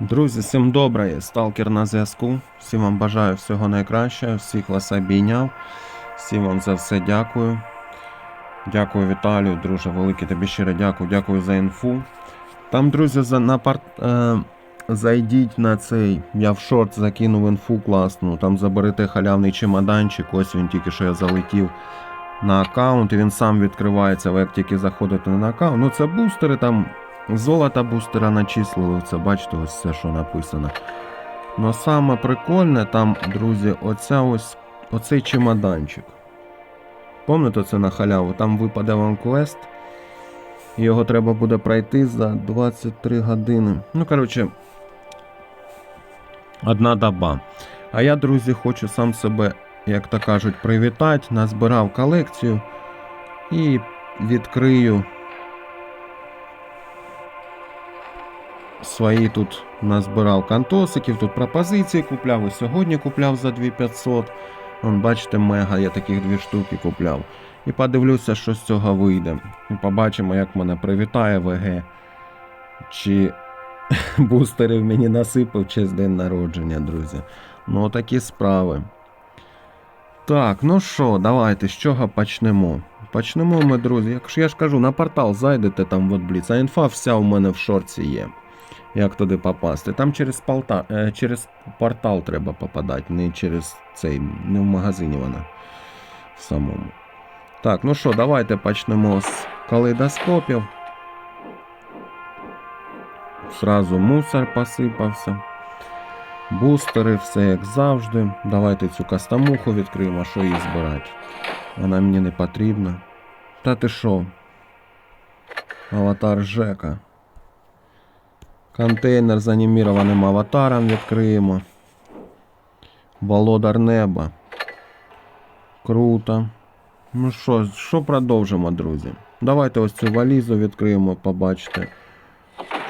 Друзі, всім добре, сталкер на зв'язку. Всім вам бажаю всього найкращого, всіх вас обійняв. Всім вам за все дякую. Дякую, Віталію, друже, велике тобі щиро дякую, дякую за інфу. Там, друзі, за, на пар... е, зайдіть на цей. Я в шорт закинув інфу класну. Там заберете халявний чемоданчик. Ось він тільки що я залетів на аккаунт, і він сам відкривається, ви як тільки заходите на аккаунт. Ну це бустери там. Золота бустера начислили, це бачите, ось все, що написано. Но саме прикольне там, друзі, оця ось, оцей чемоданчик. Пам'ятаєте це на халяву? Там випаде вам квест. Його треба буде пройти за 23 години. Ну, коротше, одна доба. А я, друзі, хочу сам себе, як то кажуть, привітати. Назбирав колекцію і відкрию свої тут назбирав кантосиків, тут пропозиції купляв і сьогодні купляв за 2500. Вон, бачите, мега, я таких дві штуки купляв. І подивлюся, що з цього вийде. І побачимо, як мене привітає ВГ. Чи бустерів мені насипав через день народження, друзі. Ну, такі справи. Так, ну що, давайте з чого почнемо? Почнемо ми, друзі. Якщо я ж кажу, на портал зайдете там в Бліц, а інфа вся у мене в шорці є. Як туди попасти? Там через, полта, е, через портал треба попадати, не через цей, не в магазині вона в самому. Так, ну що, давайте почнемо з калейдоскопів. Сразу мусор посипався. Бустери, все як завжди. Давайте цю кастамуху відкриємо, що її збирати. Вона мені не потрібна. Та ти що? Аватар Жека. Контейнер з анімірованим аватаром відкриємо. Володар неба. Круто. Ну що, що продовжимо, друзі? Давайте ось цю валізу відкриємо, побачите.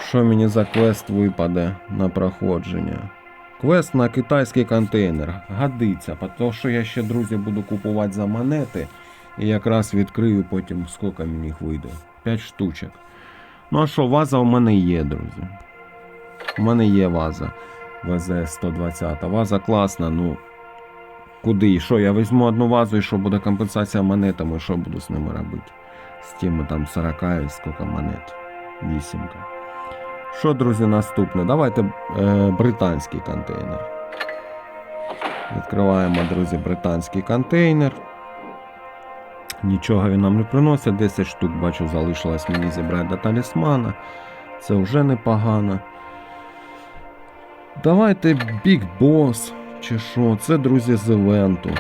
Що мені за квест випаде на проходження. Квест на китайський контейнер. Годиться, тому що я ще, друзі, буду купувати за монети. І якраз відкрию потім, скільки мені їх вийде. 5 штучок. Ну а що, ваза у мене є, друзі. У мене є ваза ВЗ-120. Ваза класна, ну. Куди? Що, я візьму одну вазу і що буде компенсація монетами, що буду з ними робити? З тими там 40 і скільки монет. Вісімка. Що, друзі, наступне? Давайте е, британський контейнер. Відкриваємо, друзі, британський контейнер. Нічого він нам не приносить. 10 штук, бачу, залишилось мені зібрати до талісмана. Це вже непогано. Давайте Big Boss чи що. Це, друзі, з івенту.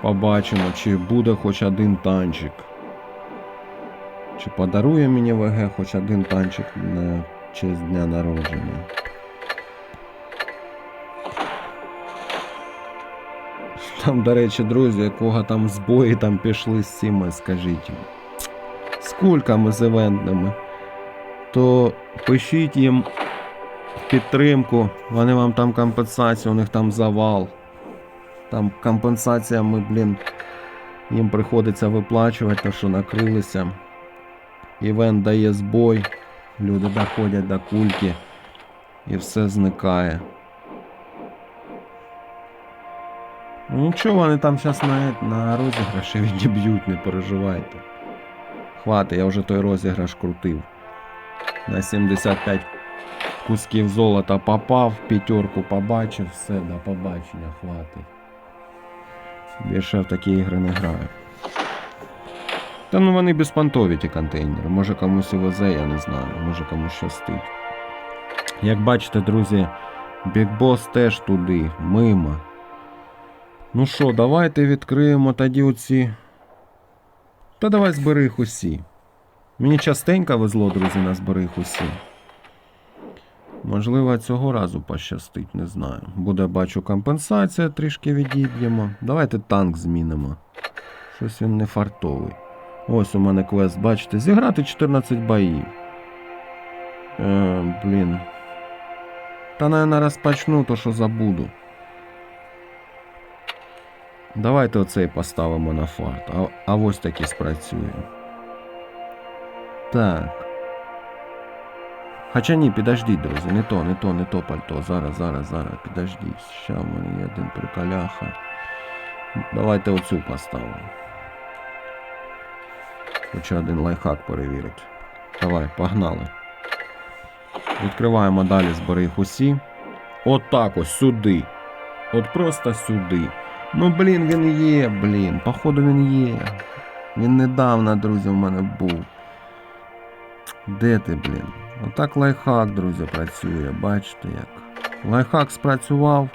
Побачимо, чи буде хоч один танчик. Чи подарує мені ВГ хоч один танчик на честь дня народження. Там, до речі, друзі, якого там збої там пішли з цими, скажіть. З кульками з івентними. То пишіть їм підтримку, вони вам там компенсацію, у них там завал. Там компенсація, ми, блін, їм приходиться виплачувати, то що накрилися. Івент дає збой, люди доходять до кульки і все зникає. Ну нічого, вони там зараз на, на розіграші відіб'ють, не переживайте. Хватить, я вже той розіграш крутив. На 75 кусків золота попав, п'ятерку побачив, все, до побачення, хватить. Більше в такі ігри не граю. Та ну вони безпонтові ті контейнери. Може комусь і везе, я не знаю, може комусь щастить. Як бачите, друзі, Boss теж туди, мимо. Ну що, давайте відкриємо тоді оці. Та давай збери їх усі. Мені частенько везло, друзі, на збери їх усі. Можливо, цього разу пощастить, не знаю. Буде, бачу, компенсація, трішки відіб'ємо. Давайте танк змінимо. Щось він не фартовий. Ось у мене квест, бачите, зіграти 14 боїв. Е, блін. Та, наверное, розпочну, то що забуду. Давайте оцей поставимо на фарт. А, а ось таки спрацює. Так. Хоча ні, підождіть, друзі, не то, не то, не то пальто. Зараз, зараз, зараз, підождіть. Ще в мене є один приколяха. Давайте оцю поставимо. Хочу один лайфхак перевірити. Давай, погнали. Відкриваємо далі збери їх усі. Так ось сюди. От просто сюди. Ну блін, він є, блін. Походу він є. Він недавно, друзі, у мене був. Де ти, блін? Отак лайфхак, друзі, працює. Бачите як. Лайфхак спрацював.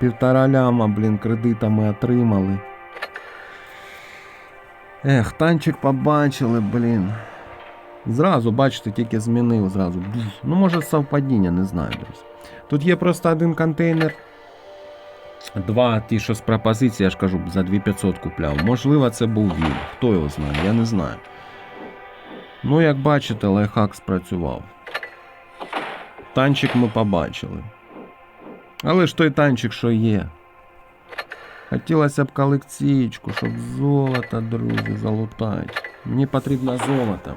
Півтора ляма, блін, кредитами отримали. Ех, танчик побачили, блін. Зразу, бачите, тільки змінив зразу. Ну, може, совпадіння, не знаю, друзі. Тут є просто один контейнер. Два, ті, що з пропозиції, я ж кажу, за 2500 купляв. Можливо, це був він. Хто його знає, я не знаю. Ну, як бачите, лайфхак спрацював. Танчик ми побачили. Але ж той танчик, що є. Хотілося б колекційку, щоб золото, друзі, залутати. Мені потрібно золото.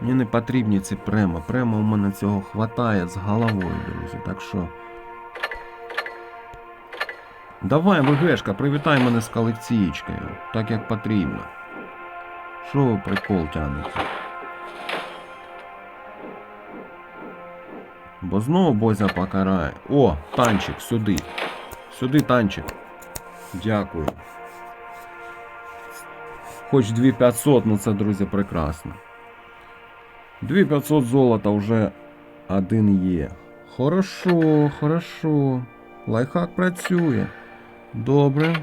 Мені не потрібні ці према. Према у мене цього хватає з головою, друзі. Так що. Давай, ВГшка, привітай мене з колекційкою, так як потрібно. Що прикол тянете? Бо знову Бозя покарає. О, танчик, сюди. Сюди танчик. Дякую. Хоч 2500, ну це, друзі, прекрасно. 2500 золота вже один є. Хорошо, хорошо. Лайфхак працює. Добре.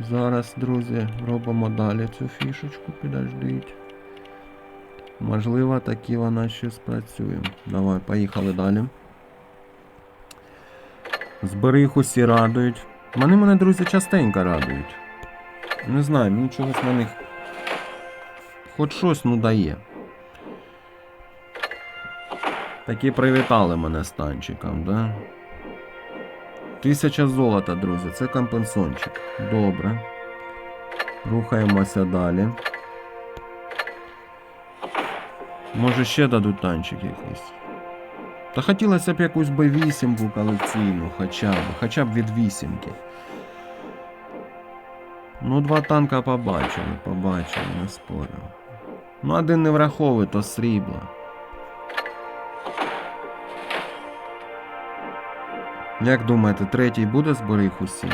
Зараз, друзі, робимо далі цю фішечку, підождіть. Можливо, таки вона ще спрацює. Давай, поїхали далі. Збери їх усі радують. Вони мене, друзі, частенько радують. Не знаю, мені чогось на них хоч щось ну дає. Такі привітали мене з танчиком, да? Тисяча золота, друзі, це компенсончик. Добре. Рухаємося далі. Може ще дадуть танчик якийсь. Та хотілося б якусь Б8 колекційну, хоча б, хоча б від вісімки. Ну, два танка побачили, побачили, не спорю. Ну, один не враховує, то срібла. Як думаєте, третій буде зберіг усі?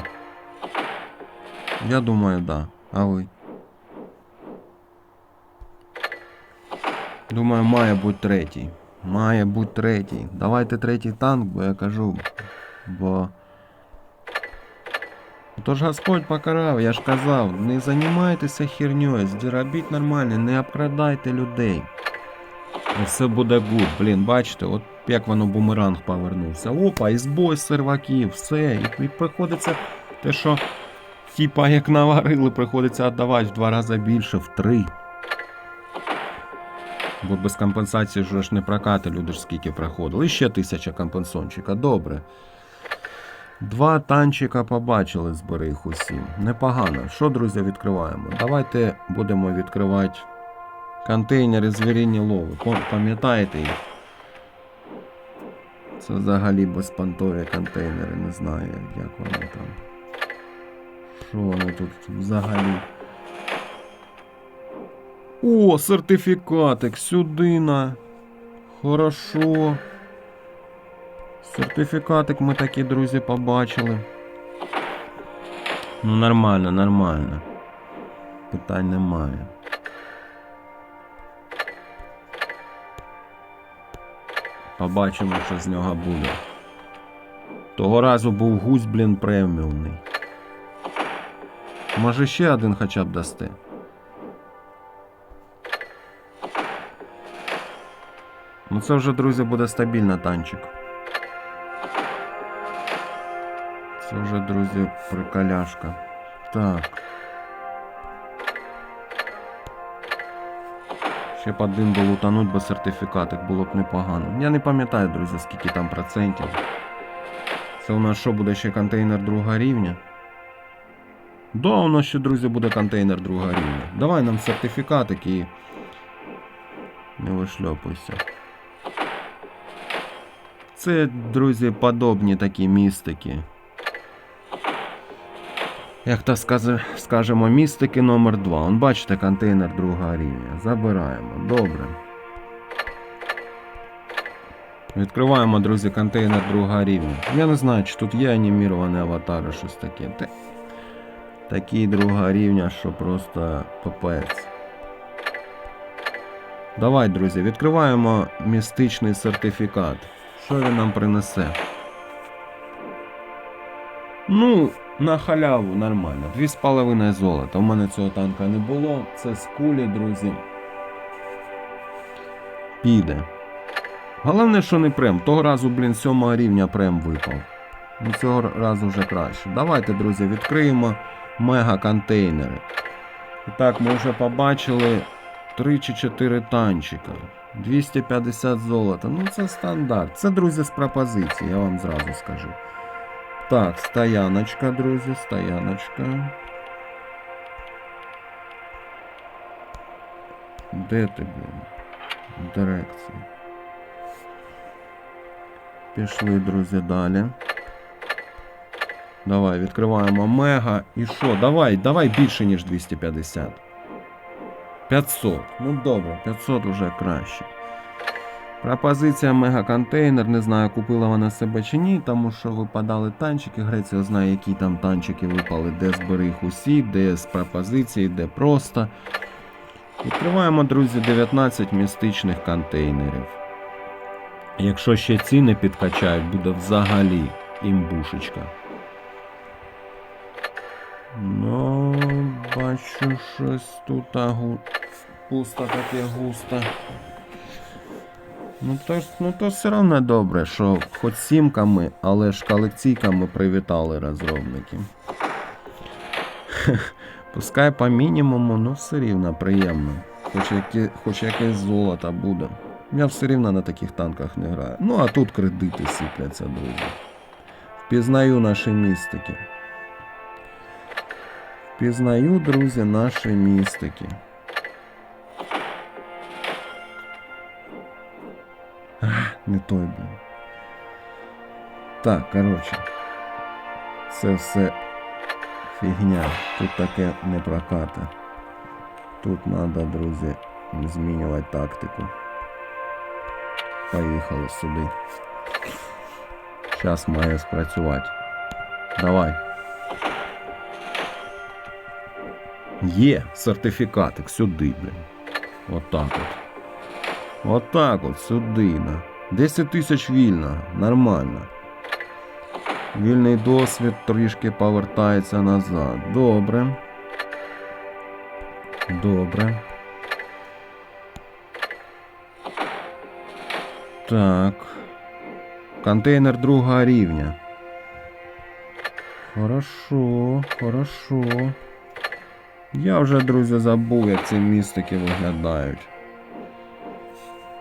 Я думаю, да. А ви? Думаю, має бути третій. Має бути третій. Давайте третій танк, бо я кажу. Бо. Тож Господь покарав, я ж казав, не займайтеся херньою, робіть нормально, не обкрадайте людей. І все буде гуд. Блін, бачите, от як воно бумеранг повернувся. Опа, і збой серваків, все. І, приходиться те, що типа як наварили, приходиться віддавати в два рази більше, в три. Бо без компенсації ж не прокати, люди ж скільки проходили. І ще тисяча компенсончика, добре. Два танчика побачили, збери їх усі. Непогано. Що, друзі, відкриваємо? Давайте будемо відкривати контейнери звірінні лови. Пам'ятаєте їх? Це взагалі безпонтові контейнери, не знаю, як, вони там. Що вони тут взагалі? О, сертифікатик сюди на. Хорошо. Сертифікатик ми такі, друзі, побачили. Ну, нормально, нормально. Питань немає. Побачимо, що з нього буде. Того разу був гусь, блін, преміумний. Може ще один хоча б дасте. Ну це вже, друзі, буде стабільно танчик. Це вже, друзі, приколяшка. Так. Ще б один би лутануть, бо сертифікатик було б непогано. Я не пам'ятаю, друзі, скільки там процентів. Це у нас що буде ще контейнер другого рівня? Да, у нас ще, друзі, буде контейнер другого рівня. Давай нам сертифікатик і. Не вишльопуйся. Це, друзі, подобні такі містики. Як скаже, скажемо, містики номер 2 Он бачите, контейнер другого рівня. Забираємо. Добре. Відкриваємо, друзі, контейнер другого рівня. Я не знаю, чи тут є аніміровані аватари, щось таке. Та... Такі другого рівня, що просто попець. Давай, друзі, відкриваємо містичний сертифікат. Що він нам принесе? Ну, на халяву нормально. Дві з половиною золота. У мене цього танка не було. Це з кулі, друзі. Піде. Головне, що не прем. Того разу, блін, сьомого рівня прем випав. Ну цього разу вже краще. Давайте, друзі, відкриємо мега-контейнери. І так, ми вже побачили 3 чи 4 танчика. 250 золота. Ну це стандарт. Це, друзі, з пропозиції, я вам зразу скажу. Так, стояночка, друзі, стояночка. Де ти, блін? Дирекція. Пішли, друзі, далі. Давай, відкриваємо мега. І що? Давай, давай більше, ніж 250. 500. Ну добре, 500 вже краще. Пропозиція мегаконтейнер. Не знаю, купила вона себе чи ні, тому що випадали танчики. Греція знає, які там танчики випали, де зберіг усі, де з пропозиції, де просто. Відкриваємо, друзі, 19 містичних контейнерів. Якщо ще ціни підкачають, буде взагалі імбушечка. Ну, бачу щось тут агу... пусто таке густо. Ну то, ну то все одно добре, що хоч сімками, але ж колекційками привітали розробники. Пускай по мінімуму, ну все рівно приємно. Хоч, яке, хоч якесь золото буде. Я все рівно на таких танках не граю. Ну а тут кредити сипляться, друзі. Впізнаю наші містики. Впізнаю, друзі, наші містики. Не той, блін. Так, коротше. Це все фігня. Тут таке не прокати. Тут треба, друзі, змінювати тактику. Поїхали сюди. Зараз має спрацювати. Давай. Є сертифікатик сюди, блін. Отак от. Отак от сюди. На. 10 тисяч вільно. Нормально. Вільний досвід трішки повертається назад. Добре. Добре. Так. Контейнер другого рівня. Хорошо, хорошо. Я вже, друзі, забув, як ці містики виглядають.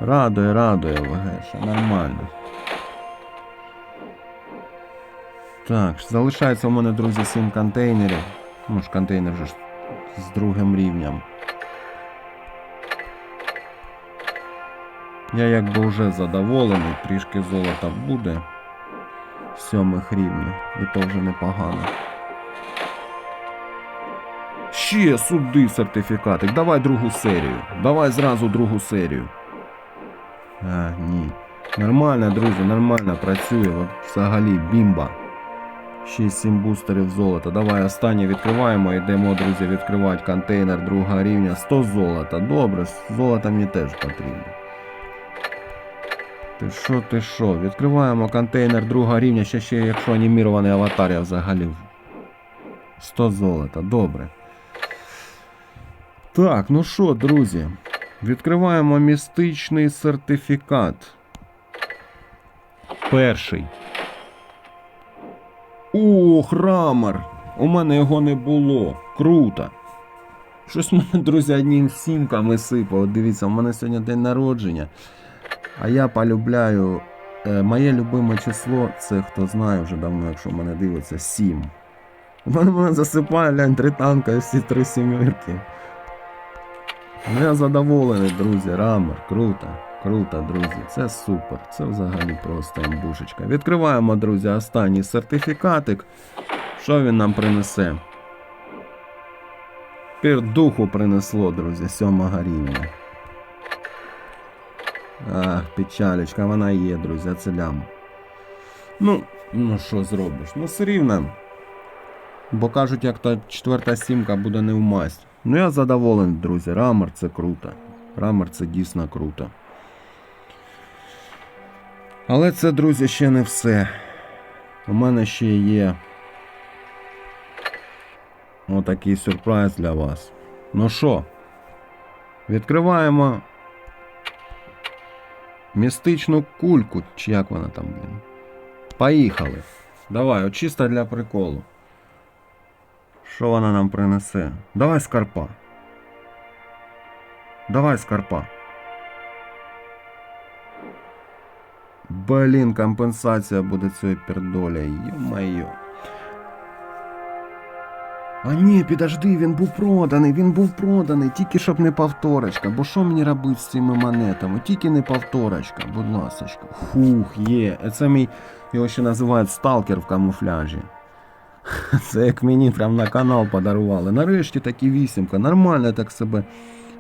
Радує, радує ВГ, нормально. Так, залишається у мене, друзі, 7 контейнерів. Ну ж контейнер вже з другим рівнем. Я якби вже задоволений, трішки золота буде. Сьомих рівнів. І то вже непогано. Ще суди сертифікатик. Давай другу серію. Давай зразу другу серію. А, ні. Нормально, друзі, нормально працює. Взагалі бімба. 6-7 бустерів золота. Давай останнє відкриваємо. Йдемо, друзі, відкривати контейнер другого рівня. 100 золота. Добре, золота мені теж потрібно. Ти що, ти що? Відкриваємо контейнер другого рівня, ще ще якщо анімірований аватар, я взагалі. 100 золота, добре. Так, ну що, друзі, відкриваємо містичний сертифікат. Перший. О, храмер! У мене його не було. Круто. Щось мене, друзі, одним сімками сипало. Дивіться, у мене сьогодні день народження. А я полюбляю. Е, моє любиме число, це хто знає вже давно, якщо мене дивиться, 7. У мене засипає, глянь, три танка і всі три сімерки. Я задоволений, друзі. Рамер, круто, круто, друзі. Це супер. Це взагалі просто амбушечка. Відкриваємо, друзі, останній сертифікатик. Що він нам принесе? Пірдуху принесло, друзі, сьомого рівня. Ах, печалечка, вона є, друзі, це лям. Ну, ну що зробиш? Ну, все рівно. Бо кажуть, як та четверта сімка буде не в масть. Ну я задоволений, друзі. Рамер це круто. Рамер це дійсно круто. Але це, друзі, ще не все. У мене ще є отакий сюрприз для вас. Ну що, відкриваємо містичну кульку, чи як вона там, блін. Поїхали. Давай, от чисто для приколу. Що вона нам принесе? Давай скарпа. Давай скарпа. Блін, компенсація буде цієї пердоля. Йо-майо. А ні, підожди, він був проданий, він був проданий, тільки щоб не повторочка. Бо що мені робити з цими монетами? Тільки не повторочка, будь ласочка. Фух, є. Це мій, його ще називають сталкер в камуфляжі. Це як мені прям на канал подарували. Нарешті такі вісімка. Нормально так себе.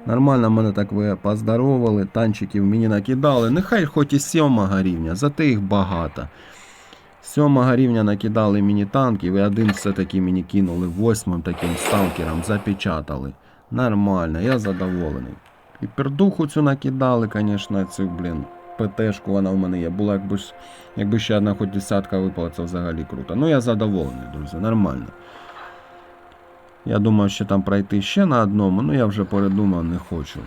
Нормально мене так ви поздоровали, танчиків мені накидали. Нехай хоч і сьомого рівня, зате їх багато. Сьомого рівня накидали мені танків, і один все-таки мені кинули восьмим таким сталкером, запечатали. Нормально, я задоволений. І пердуху цю накидали, звісно, цю, блін, ПТшку вона в мене є. Була якби ж, якби ще одна хоч десятка випала, це взагалі круто. Ну я задоволений, друзі, нормально. Я думав, що там пройти ще на одному, ну я вже передумав, не хочу.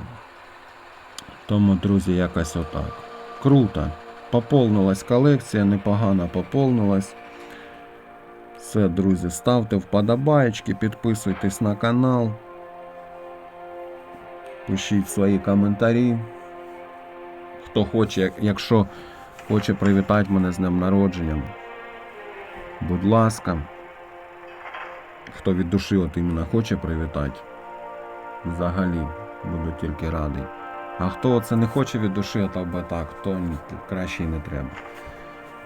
Тому, друзі, якось отак. Круто. Поповнилась колекція, непогано поповнилась. Все, друзі, ставте вподобаєчки, підписуйтесь на канал. Пишіть свої коментарі. Хто хоче, якщо хоче привітати мене з днем народження. Будь ласка. Хто від душі от іменно хоче привітати. Взагалі буду тільки радий. А хто це не хоче від душі, то би так, то краще й не треба.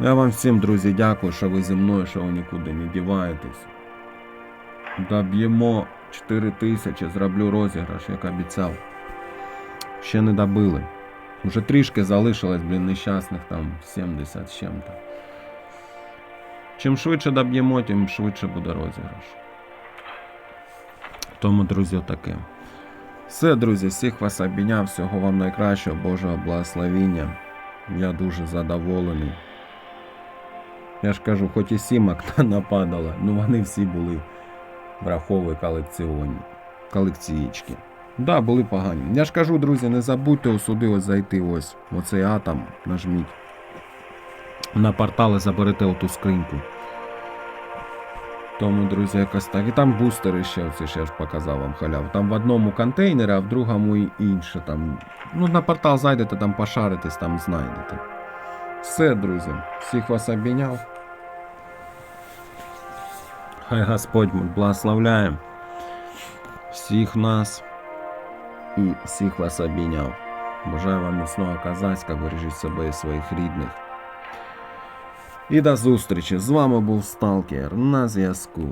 Ну, Я вам всім, друзі, дякую, що ви зі мною, що ви нікуди не діваєтесь. Доб'ємо 4 тисячі, зроблю розіграш, як обіцяв. Ще не добили. Уже трішки залишилось, блін, нещасних там 70 з чим-то. Чим швидше доб'ємо, тим швидше буде розіграш. Тому, друзі, таке. Все, друзі, всіх вас обійняв, всього вам найкращого, Божого благословіння. Я дуже задоволений. Я ж кажу, хоч і сімок нападало, ну вони всі були врахові колекціонні. Колекцієчки. Да, були погані. Я ж кажу, друзі, не забудьте сюди ось зайти ось оцей атом, нажміть. На портали заберете оту скриньку. Тому, друзі, якось так. І там бустери ще, оці ще ж показав вам халяву. Там в одному контейнері, а в другому і інше. Там. Ну, на портал зайдете, там пошаритесь, там знайдете. Все, друзі, всіх вас обійняв. Хай Господь благословляє всіх нас і всіх вас обійняв. Бажаю вам міцного казацька, бережіть себе і своїх рідних. І до зустрічі! З вами був Сталкер на зв'язку.